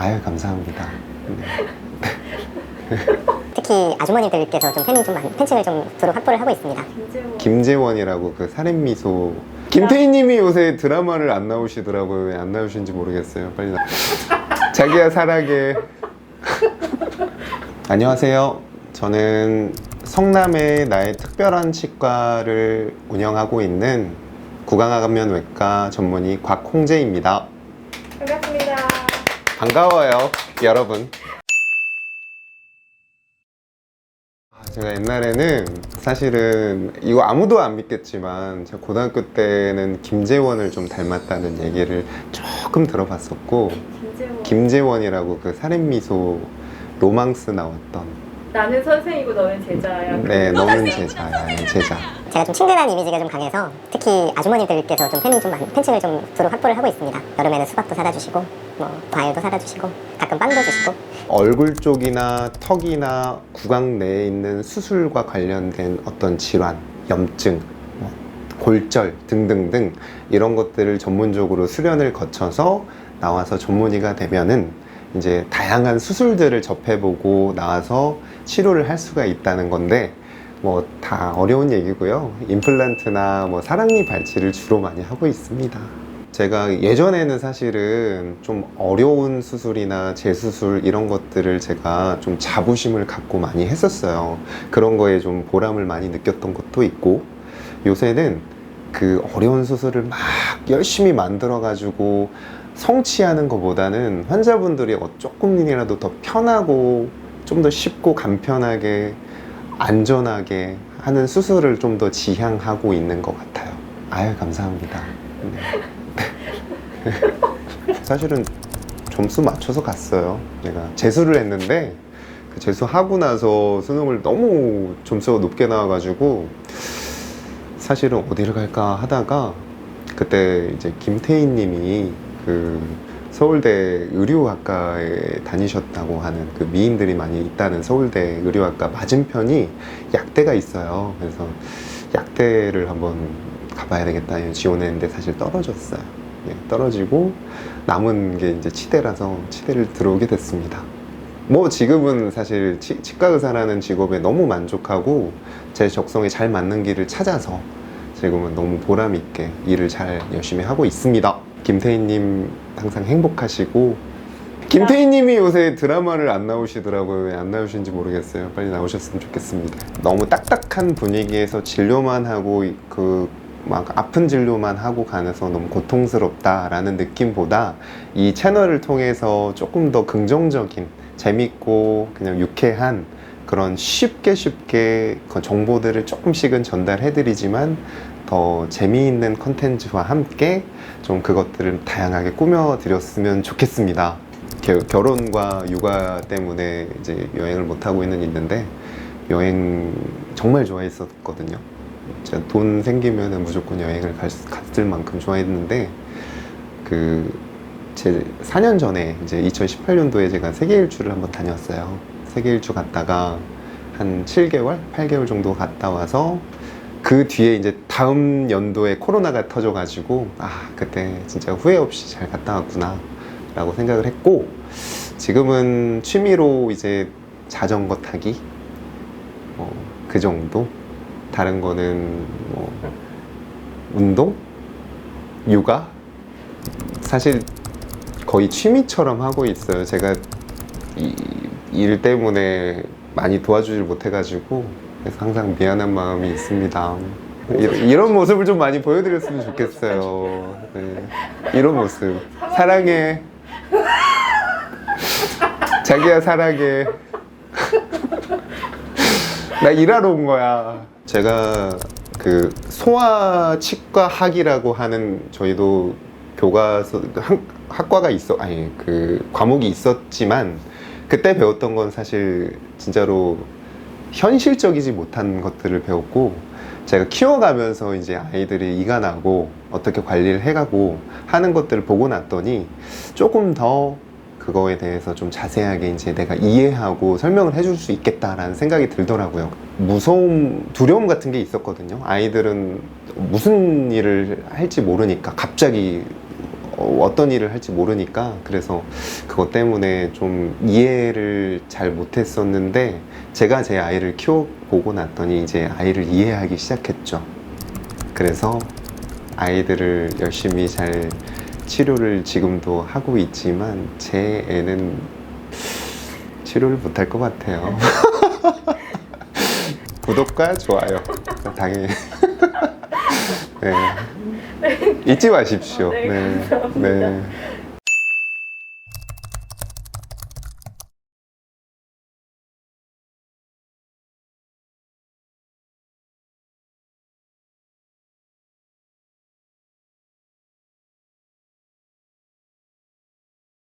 아유 감사합니다. 특히 아주머니들께서 좀 팬이 좀 많, 팬층을 좀 두루 확보를 하고 있습니다. 김재원이라고 그 살인미소 김태희님이 요새 드라마를 안 나오시더라고요. 왜 안 나오시는지 모르겠어요. 빨리 나. 자기야 사랑해. 안녕하세요. 저는 성남의 나의 특별한 치과를 운영하고 있는 구강암면외과 전문의 곽홍재입니다. 반갑습니다. 반가워요, 여러분. 아, 제가 옛날에는 사실은 이거 아무도 안 믿겠지만 제가 고등학교 때는 김재원을 좀 닮았다는 얘기를 조금 들어봤었고 김재원. 김재원이라고 그 살인미소 로망스 나왔던 나는 선생이고 너는 제자야. 네 너는 제자야 네, 제자 제가 좀 친근한 이미지가 좀 강해서 특히 아주머니들께서 좀 팬이 좀 많, 팬층을 좀 두루 확보를 하고 있습니다. 여름에는 수박도 사다 주시고 뭐 과일도 사다 주시고 가끔 빵도 주시고 얼굴 쪽이나 턱이나 구강 내에 있는 수술과 관련된 어떤 질환, 염증, 뭐 골절 등등등 이런 것들을 전문적으로 수련을 거쳐서 나와서 전문의가 되면은 이제 다양한 수술들을 접해보고 나와서 치료를 할 수가 있다는 건데 뭐 다 어려운 얘기고요. 임플란트나 뭐 사랑니 발치를 주로 많이 하고 있습니다. 제가 예전에는 사실은 좀 어려운 수술이나 재수술 이런 것들을 제가 좀 자부심을 갖고 많이 했었어요. 그런 거에 좀 보람을 많이 느꼈던 것도 있고 요새는 그 어려운 수술을 막 열심히 만들어 가지고 성취하는 것보다는 환자분들이 어, 조금이라도 더 편하고 좀 더 쉽고 간편하게 안전하게 하는 수술을 좀 더 지향하고 있는 것 같아요. 아유, 감사합니다. 네. 사실은 점수 맞춰서 갔어요. 내가 재수를 했는데 그 재수하고 나서 수능을 너무 점수가 높게 나와가지고 사실은 어디를 갈까 하다가 그때 이제 김태희 님이 그 서울대 의료학과에 다니셨다고 하는 그 미인들이 많이 있다는 서울대 의료학과 맞은편이 약대가 있어요. 그래서 약대를 한번 가봐야 되겠다 지원했는데 사실 떨어졌어요. 예, 떨어지고 남은 게 이제 치대라서 치대를 들어오게 됐습니다. 뭐 지금은 사실 치, 치과 의사라는 직업에 너무 만족하고 제 적성에 잘 맞는 길을 찾아서 지금은 너무 보람 있게 일을 잘 열심히 하고 있습니다. 김태희님 항상 행복하시고 김태희님이 요새 드라마를 안 나오시더라고요. 왜 안 나오시는지 모르겠어요. 빨리 나오셨으면 좋겠습니다. 너무 딱딱한 분위기에서 진료만 하고 그 막 아픈 진료만 하고 가면서 너무 고통스럽다라는 느낌보다 이 채널을 통해서 조금 더 긍정적인 재밌고 그냥 유쾌한 그런 쉽게 쉽게 그 정보들을 조금씩은 전달해드리지만 더 재미있는 컨텐츠와 함께 좀 그것들을 다양하게 꾸며드렸으면 좋겠습니다. 겨- 결혼과 육아 때문에 이제 여행을 못 하고 있는 있는데 여행 정말 좋아했었거든요. 제가 돈 생기면 무조건 여행을 갈, 수- 갔을 만큼 좋아했는데 그 제 4년 전에 이제 2018년도에 제가 세계 일주를 한번 다녔어요. 세계 일주 갔다가 한 7개월, 8개월 정도 갔다 와서 그 뒤에 이제 다음 연도에 코로나가 터져가지고 아 그때 진짜 후회 없이 잘 갔다 왔구나라고 생각을 했고 지금은 취미로 이제 자전거 타기 어, 그 정도? 다른 거는 뭐 운동, 육아? 사실 거의 취미처럼 하고 있어요. 제가 이 일 때문에 많이 도와주질 못해가지고 그래서 항상 미안한 마음이 있습니다. 이런, 이런 모습을 좀 많이 보여드렸으면 좋겠어요. 네. 이런 모습 사랑해. 자기야 사랑해. 나 일하러 온 거야. 제가 그 소아치과학이라고 하는 저희도 교과서 학, 학과가 있어 아니 그 과목이 있었지만 그때 배웠던 건 사실 진짜로 현실적이지 못한 것들을 배웠고 제가 키워가면서 이제 아이들이 이가 나고 어떻게 관리를 해가고 하는 것들을 보고 났더니 조금 더 그거에 대해서 좀 자세하게 이제 내가 이해하고 설명을 해줄 수 있겠다라는 생각이 들더라고요. 무서움, 두려움 같은 게 있었거든요. 아이들은 무슨 일을 할지 모르니까 갑자기 어, 어떤 일을 할지 모르니까 그래서 그것 때문에 좀 이해를 잘 못했었는데 제가 제 아이를 키워보고 났더니 이제 아이를 이해하기 시작했죠. 그래서 아이들을 열심히 잘 치료를 지금도 하고 있지만 제 애는 치료를 못할 것 같아요. 구독과 좋아요 당연히 네. 잊지 마십시오. 네, 감사합니다. 네.